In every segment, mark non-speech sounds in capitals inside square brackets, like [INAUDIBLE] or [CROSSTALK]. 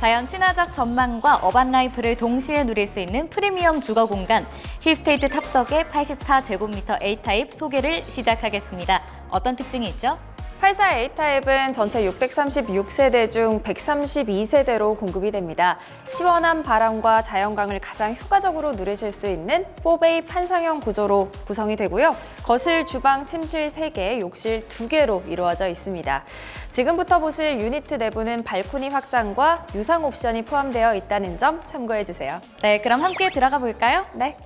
자연 친화적 전망과 어반 라이프를 동시에 누릴 수 있는 프리미엄 주거 공간 힐스테이트 탑석의 84제곱미터 A타입 소개를 시작하겠습니다. 어떤 특징이 있죠? 84 A타입은 전체 636세대 중 132세대로 공급이 됩니다. 시원한 바람과 자연광을 가장 효과적으로 누리실 수 있는 4베이 판상형 구조로 구성이 되고요. 거실, 주방, 침실 3개, 욕실 2개로 이루어져 있습니다. 지금부터 보실 유니트 내부는 발코니 확장과 유상 옵션이 포함되어 있다는 점 참고해 주세요. 네, 그럼 함께 들어가 볼까요? 네.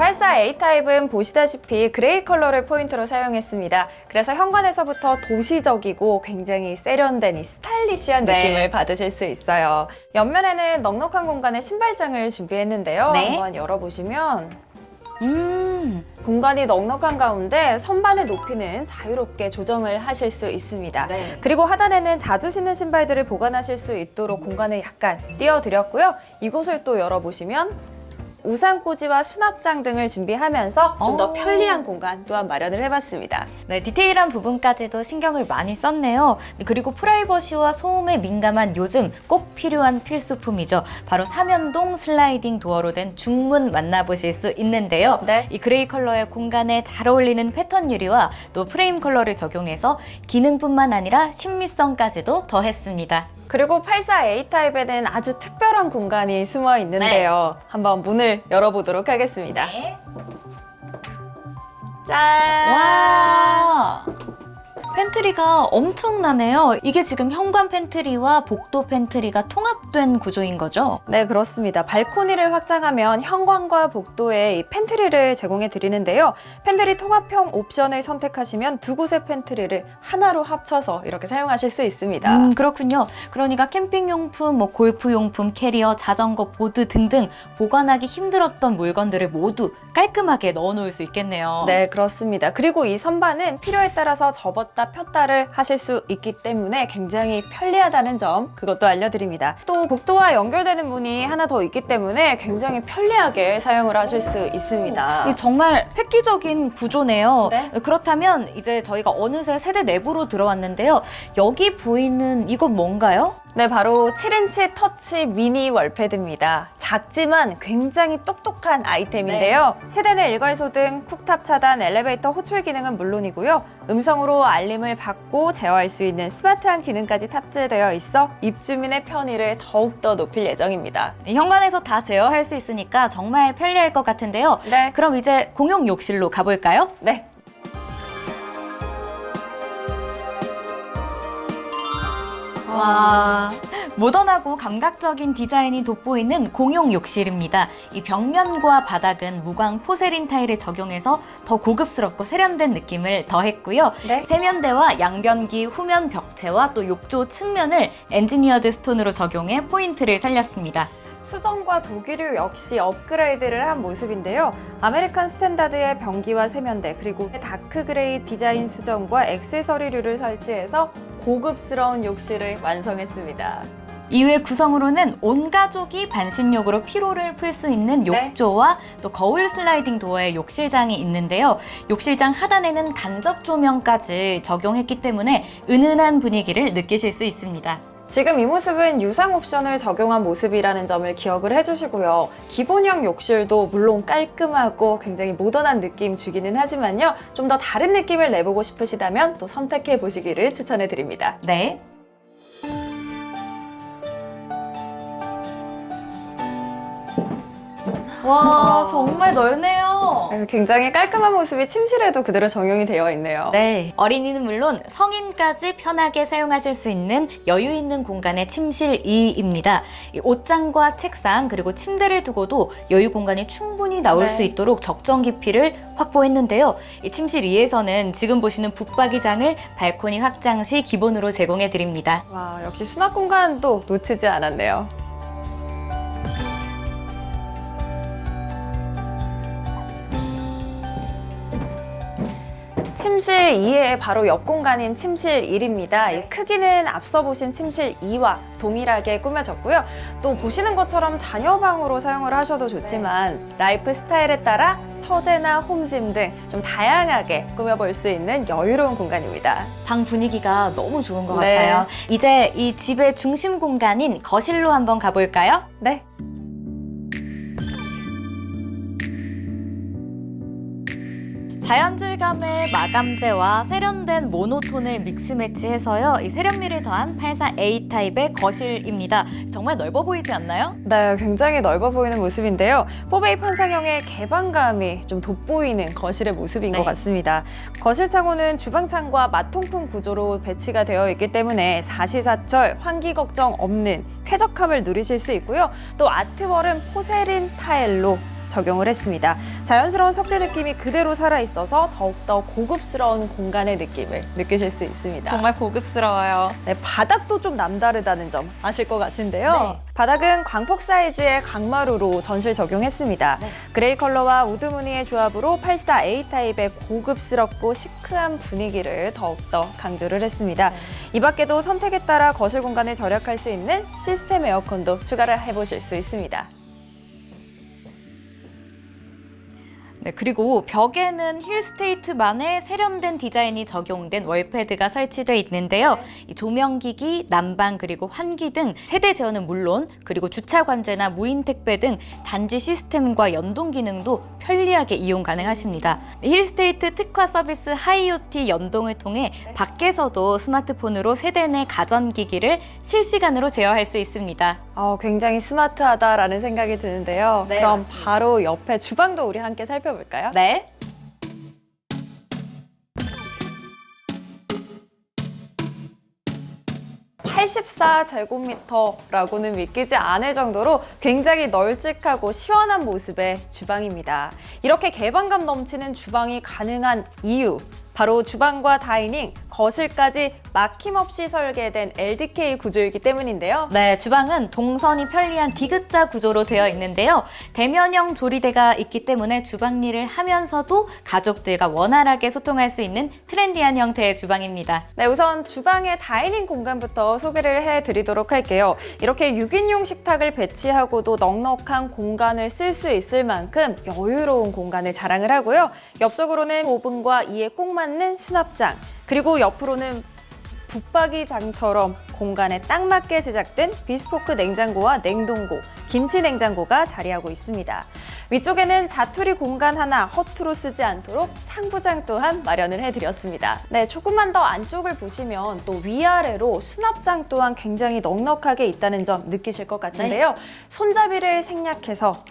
자, 84 A타입은 보시다시피 그레이 컬러를 포인트로 사용했습니다. 그래서 현관에서부터 도시적이고 굉장히 세련된 이 스타일리시한 네. 느낌을 받으실 수 있어요. 옆면에는 넉넉한 공간에 신발장을 준비했는데요. 네. 한번 열어보시면 음, 공간이 넉넉한 가운데 선반의 높이는 자유롭게 조정을 하실 수 있습니다. 네. 그리고 하단에는 자주 신는 신발들을 보관하실 수 있도록 공간을 약간 띄워드렸고요. 이곳을 또 열어보시면 우산꽂이와 수납장 등을 준비하면서 좀더 오. 편리한 공간 또한 마련을 해봤습니다. 네, 디테일한 부분까지도 신경을 많이 썼네요. 네, 그리고 프라이버시와 소음에 민감한 요즘 꼭 필요한 필수품이죠. 바로 삼연동 슬라이딩 도어로 된 중문 만나보실 수 있는데요. 네. 이 그레이 컬러의 공간에 잘 어울리는 패턴 유리와 또 프레임 컬러를 적용해서 기능뿐만 아니라 신미성까지도 더했습니다. 그리고 84 A타입에는 아주 특별한 공간이 숨어 있는데요. 한번 문을 열어보도록 하겠습니다. 네. 짠! 와! 팬트리가 엄청나네요. 이게 지금 현관 팬트리와 복도 팬트리가 통합된 구조인 거죠? 네, 그렇습니다. 발코니를 확장하면 현관과 복도에 이 팬트리를 제공해 드리는데요. 팬트리 통합형 옵션을 선택하시면 두 곳의 팬트리를 하나로 합쳐서 이렇게 사용하실 수 있습니다. 음, 그렇군요. 그러니까 캠핑용품, 뭐 골프용품, 캐리어, 자전거, 보드 등등 보관하기 힘들었던 물건들을 모두 깔끔하게 넣어 놓을 수 있겠네요. 네, 그렇습니다. 그리고 이 선반은 필요에 따라서 접었다 폈다를 하실 수 있기 때문에 굉장히 편리하다는 점 그것도 알려드립니다. 또 복도와 연결되는 문이 하나 더 있기 때문에 굉장히 편리하게 사용을 하실 수 있습니다. 이 정말 획기적인 구조네요. 네. 그렇다면 이제 저희가 어느새 세대 내부로 들어왔는데요. 여기 보이는 이건 뭔가요? 네, 바로 7인치 터치 미니 월패드입니다. 작지만 굉장히 똑똑한 아이템인데요. 세대내 일괄소 등, 쿡탑 차단, 엘리베이터 호출 기능은 물론이고요. 음성으로 알림을 받고 제어할 수 있는 스마트한 기능까지 탑재되어 있어 입주민의 편의를 더욱더 높일 예정입니다. 현관에서 다 제어할 수 있으니까 정말 편리할 것 같은데요. 네. 그럼 이제 공용 욕실로 가볼까요? 네. 와 모던하고 감각적인 디자인이 돋보이는 공용 욕실입니다. 이 벽면과 바닥은 무광 포세린 타일을 적용해서 더 고급스럽고 세련된 느낌을 더했고요. 네. 세면대와 양변기, 후면 벽체와 또 욕조 측면을 엔지니어드 스톤으로 적용해 포인트를 살렸습니다. 수정과 도기류 역시 업그레이드를 한 모습인데요. 아메리칸 스탠다드의 변기와 세면대 그리고 다크 그레이 디자인 수정과 액세서리류를 설치해서 고급스러운 욕실을 완성했습니다. 이외 구성으로는 온 가족이 반신욕으로 피로를 풀 수 있는 네. 욕조와 또 거울 슬라이딩 도어의 욕실장이 있는데요. 욕실장 하단에는 간접 조명까지 적용했기 때문에 은은한 분위기를 느끼실 수 있습니다. 지금 이 모습은 유상 옵션을 적용한 모습이라는 점을 기억을 해주시고요. 기본형 욕실도 물론 깔끔하고 굉장히 모던한 느낌 주기는 하지만요. 좀 더 다른 느낌을 내보고 싶으시다면 또 선택해 보시기를 추천해 드립니다. 네. 와, 정말 넓네요. 굉장히 깔끔한 모습이 침실에도 그대로 적용이 되어 있네요. 네. 어린이는 물론 성인까지 편하게 사용하실 수 있는 여유 있는 공간의 침실 2입니다. 이 옷장과 책상 그리고 침대를 두고도 여유 공간이 충분히 나올 네. 수 있도록 적정 깊이를 확보했는데요. 이 침실 2에서는 지금 보시는 붙박이장을 발코니 확장 시 기본으로 제공해 드립니다. 와, 역시 수납 공간도 놓치지 않았네요. 침실 2의 바로 옆 공간인 침실 1입니다. 이 크기는 앞서 보신 침실 2와 동일하게 꾸며졌고요. 또 보시는 것처럼 자녀방으로 사용을 하셔도 좋지만 라이프 스타일에 따라 서재나 홈짐 등 좀 다양하게 꾸며볼 수 있는 여유로운 공간입니다. 방 분위기가 너무 좋은 것 네. 같아요. 이제 이 집의 중심 공간인 거실로 한번 가볼까요? 네. 자연질감의 마감재와 세련된 모노톤을 믹스 매치해서요. 이 세련미를 더한 84A 타입의 거실입니다. 정말 넓어 보이지 않나요? 네, 굉장히 넓어 보이는 모습인데요. 포베이 판상형의 개방감이 좀 돋보이는 거실의 모습인 네. 것 같습니다. 거실 창호는 주방 창과 마통풍 구조로 배치가 되어 있기 때문에 사시사철 환기 걱정 없는 쾌적함을 누리실 수 있고요. 또 아트월은 포세린 타일로 적용을 했습니다. 자연스러운 석재 느낌이 그대로 살아 있어서 더욱더 고급스러운 공간의 느낌을 느끼실 수 있습니다. 정말 고급스러워요. 네, 바닥도 좀 남다르다는 점 아실 것 같은데요. 네. 바닥은 광폭 사이즈의 강마루로 전실 적용했습니다. 네. 그레이 컬러와 우드 무늬의 조합으로 84A 타입의 고급스럽고 시크한 분위기를 더욱더 강조를 했습니다. 네. 이 밖에도 선택에 따라 거실 공간을 절약할 수 있는 시스템 에어컨도 추가를 해보실 수 있습니다. 네, 그리고 벽에는 힐스테이트만의 세련된 디자인이 적용된 월패드가 설치되어 있는데요. 이 조명기기, 난방 그리고 환기 등 세대 제어는 물론 그리고 주차 관제나 무인 택배 등 단지 시스템과 연동 기능도 편리하게 이용 가능하십니다. 힐스테이트 특화 서비스 하이오티 연동을 통해 밖에서도 스마트폰으로 세대 내 가전기기를 실시간으로 제어할 수 있습니다. 어, 굉장히 스마트하다라는 생각이 드는데요. 네, 그럼 맞습니다. 바로 옆에 주방도 우리 함께 살펴 볼까요? 네. 네. 84 제곱미터라고는 믿기지 않을 정도로 굉장히 널찍하고 시원한 모습의 주방입니다. 이렇게 개방감 넘치는 주방이 가능한 이유, 바로 주방과 다이닝, 거실까지 막힘없이 설계된 LDK 구조이기 때문인데요. 네, 주방은 동선이 편리한 디귿자 구조로 되어 있는데요. 대면형 조리대가 있기 때문에 주방 일을 하면서도 가족들과 원활하게 소통할 수 있는 트렌디한 형태의 주방입니다. 네, 우선 주방의 다이닝 공간부터 소개를 해드리도록 할게요. 이렇게 6인용 식탁을 배치하고도 넉넉한 공간을 쓸 수 있을 만큼 여유로운 공간을 자랑을 하고요. 옆쪽으로는 오븐과 이에 꼭 맞는 수납장, 그리고 옆으로는 붙박이 장처럼 공간에 딱 맞게 제작된 비스포크 냉장고와 냉동고, 김치 냉장고가 자리하고 있습니다. 위쪽에는 자투리 공간 하나 허투루 쓰지 않도록 상부장 또한 마련을 해드렸습니다. 네, 조금만 더 안쪽을 보시면 또 위아래로 수납장 또한 굉장히 넉넉하게 있다는 점 느끼실 것 같은데요. 손잡이를 생략해서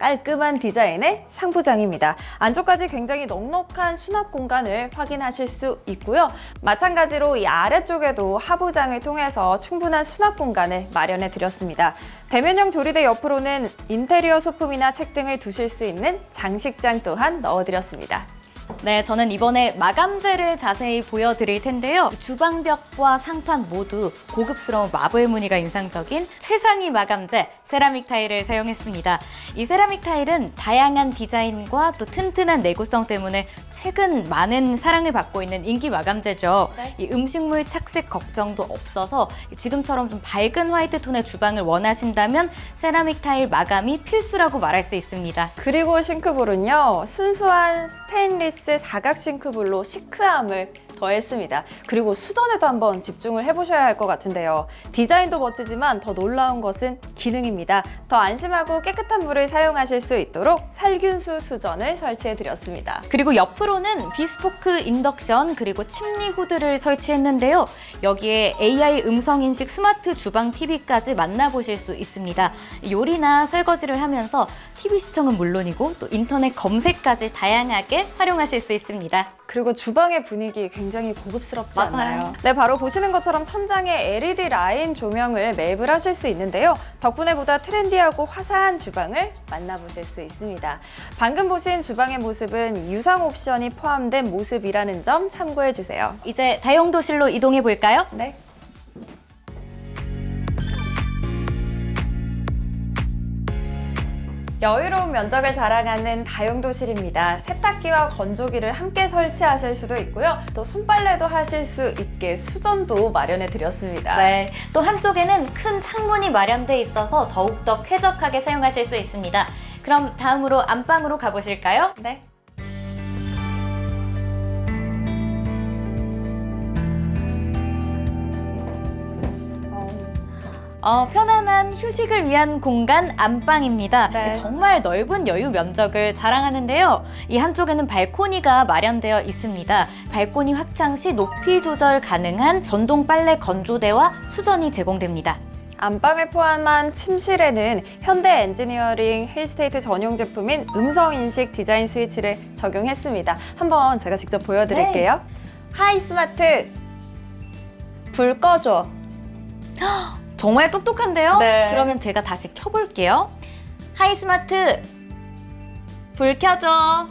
깔끔한 디자인의 상부장입니다. 안쪽까지 굉장히 넉넉한 수납 공간을 확인하실 수 있고요. 마찬가지로 이 아래쪽에도 하부장을 통해서 충분한 수납 공간을 마련해 드렸습니다. 대면형 조리대 옆으로는 인테리어 소품이나 책 등을 두실 수 있는 장식장 또한 넣어드렸습니다. 네, 저는 이번에 마감재를 자세히 보여드릴 텐데요. 주방벽과 상판 모두 고급스러운 마블 무늬가 인상적인 최상위 마감재 세라믹 타일을 사용했습니다. 이 세라믹 타일은 다양한 디자인과 또 튼튼한 내구성 때문에 최근 많은 사랑을 받고 있는 인기 마감재죠. 네. 이 음식물 착색 걱정도 없어서 지금처럼 좀 밝은 화이트 톤의 주방을 원하신다면 세라믹 타일 마감이 필수라고 말할 수 있습니다. 그리고 싱크볼은요 순수한 스테인리스 사각 싱크볼로 시크함을 더했습니다. 그리고 수전에도 한번 집중을 해보셔야 할 것 같은데요. 디자인도 멋지지만 더 놀라운 것은 기능입니다. 더 안심하고 깨끗한 물을 사용하실 수 있도록 살균수 수전을 설치해드렸습니다. 그리고 옆으로는 비스포크 인덕션 그리고 침리 후드를 설치했는데요. 여기에 AI 음성 인식 스마트 주방 TV까지 만나보실 수 있습니다. 요리나 설거지를 하면서 TV 시청은 물론이고 또 인터넷 검색까지 다양하게 활용하실 수 있습니다. 그리고 주방의 분위기 굉장히 고급스럽지 맞아요. 않나요? 네, 바로 보시는 것처럼 천장에 LED 라인 조명을 매입을 하실 수 있는데요. 덕분에 보다 트렌디하고 화사한 주방을 만나보실 수 있습니다. 방금 보신 주방의 모습은 유상 옵션이 포함된 모습이라는 점 참고해 주세요. 이제 다용도실로 이동해 볼까요? 네. 여유로운 면적을 자랑하는 다용도실입니다. 세탁기와 건조기를 함께 설치하실 수도 있고요. 또 손빨래도 하실 수 있게 수전도 마련해 드렸습니다. 네, 또 한쪽에는 큰 창문이 마련돼 있어서 더욱더 쾌적하게 사용하실 수 있습니다. 그럼 다음으로 안방으로 가보실까요? 네. 어, 편안한 휴식을 위한 공간 안방입니다. 네. 정말 넓은 여유 면적을 자랑하는데요. 이 한쪽에는 발코니가 마련되어 있습니다. 발코니 확장 시 높이 조절 가능한 전동 빨래 건조대와 수전이 제공됩니다. 안방을 포함한 침실에는 현대 엔지니어링 힐스테이트 전용 제품인 음성 인식 디자인 스위치를 적용했습니다. 한번 제가 직접 보여드릴게요. 하이 스마트 불 꺼줘. 정말 똑똑한데요? 네. 그러면 제가 다시 켜볼게요. 하이 스마트 불 켜줘.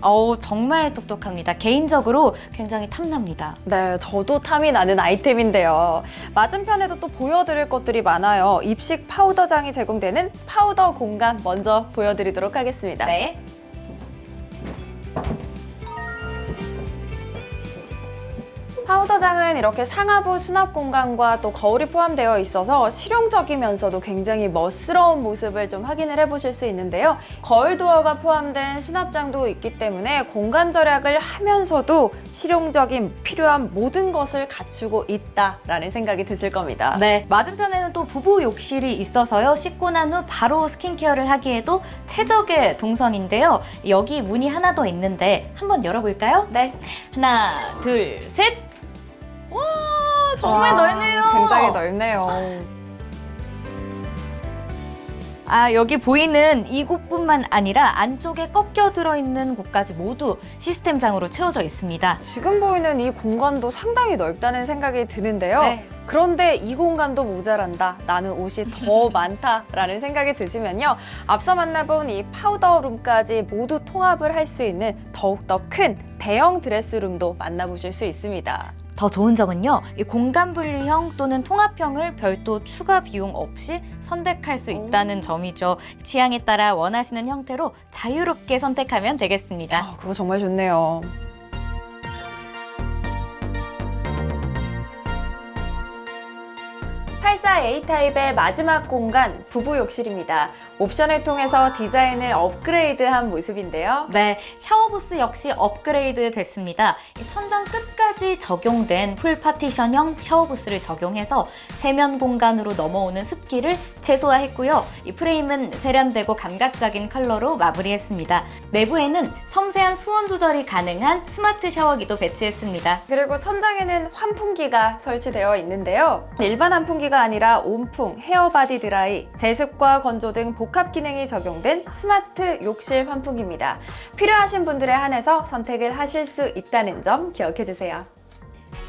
어우 정말 똑똑합니다. 개인적으로 굉장히 탐납니다. 네, 저도 탐이 나는 아이템인데요. 맞은편에도 또 보여드릴 것들이 많아요. 입식 파우더장이 제공되는 파우더 공간 먼저 보여드리도록 하겠습니다. 네. 파우더장은 이렇게 상하부 수납 공간과 또 거울이 포함되어 있어서 실용적이면서도 굉장히 멋스러운 모습을 좀 확인을 해보실 수 있는데요. 거울 도어가 포함된 수납장도 있기 때문에 공간 절약을 하면서도 실용적인 필요한 모든 것을 갖추고 있다라는 생각이 드실 겁니다. 네, 맞은편에는 또 부부 욕실이 있어서요. 씻고 난 후 바로 스킨케어를 하기에도 최적의 동선인데요. 여기 문이 하나 더 있는데 한번 열어볼까요? 네. 하나, 둘, 셋. 와, 정말 와, 넓네요. 굉장히 넓네요. 아, 여기 보이는 이곳뿐만 아니라 안쪽에 꺾여 들어있는 곳까지 모두 시스템장으로 채워져 있습니다. 지금 보이는 이 공간도 상당히 넓다는 생각이 드는데요. 네. 그런데 이 공간도 모자란다. 나는 옷이 더 [LAUGHS] 많다라는 생각이 드시면요. 앞서 만나본 이 파우더 룸까지 모두 통합을 할 수 있는 더욱더 큰 대형 드레스룸도 만나보실 수 있습니다. 더 좋은 점은요, 이 공간 분리형 또는 통합형을 별도 추가 비용 없이 선택할 수 있다는 점이죠. 취향에 따라 원하시는 형태로 자유롭게 선택하면 되겠습니다. 아, 그거 정말 좋네요. 84A 타입의 마지막 공간 부부 욕실입니다. 옵션을 통해서 디자인을 업그레이드한 모습인데요. 네, 샤워부스 역시 업그레이드 됐습니다. 이 천장 끝까지 적용된 풀 파티션형 샤워부스를 적용해서 세면 공간으로 넘어오는 습기를 최소화했고요. 이 프레임은 세련되고 감각적인 컬러로 마무리했습니다. 내부에는 섬세한 수온 조절이 가능한 스마트 샤워기도 배치했습니다. 그리고 천장에는 환풍기가 설치되어 있는데요. 일반 환풍기가 아니라 온풍, 헤어바디 드라이, 제습과 건조 등 복합 기능이 적용된 스마트 욕실 환풍기입니다. 필요하신 분들에 한해서 선택을 하실 수 있다는 점 기억해 주세요.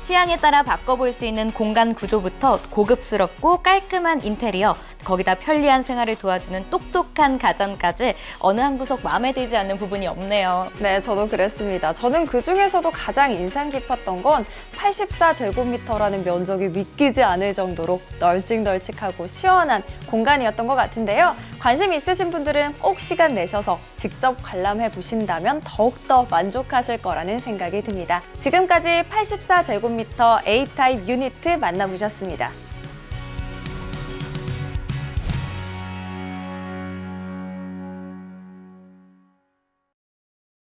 취향에 따라 바꿔볼 수 있는 공간 구조부터 고급스럽고 깔끔한 인테리어, 거기다 편리한 생활을 도와주는 똑똑한 가전까지 어느 한 구석 마음에 들지 않는 부분이 없네요. 네, 저도 그랬습니다. 저는 그 중에서도 가장 인상 깊었던 건 84제곱미터라는 면적이 믿기지 않을 정도로 널찍널찍하고 시원한 공간이었던 것 같은데요. 관심 있으신 분들은 꼭 시간 내셔서 직접 관람해 보신다면 더욱더 만족하실 거라는 생각이 듭니다. 지금까지 84제곱미터 A타입 유니트 만나보셨습니다.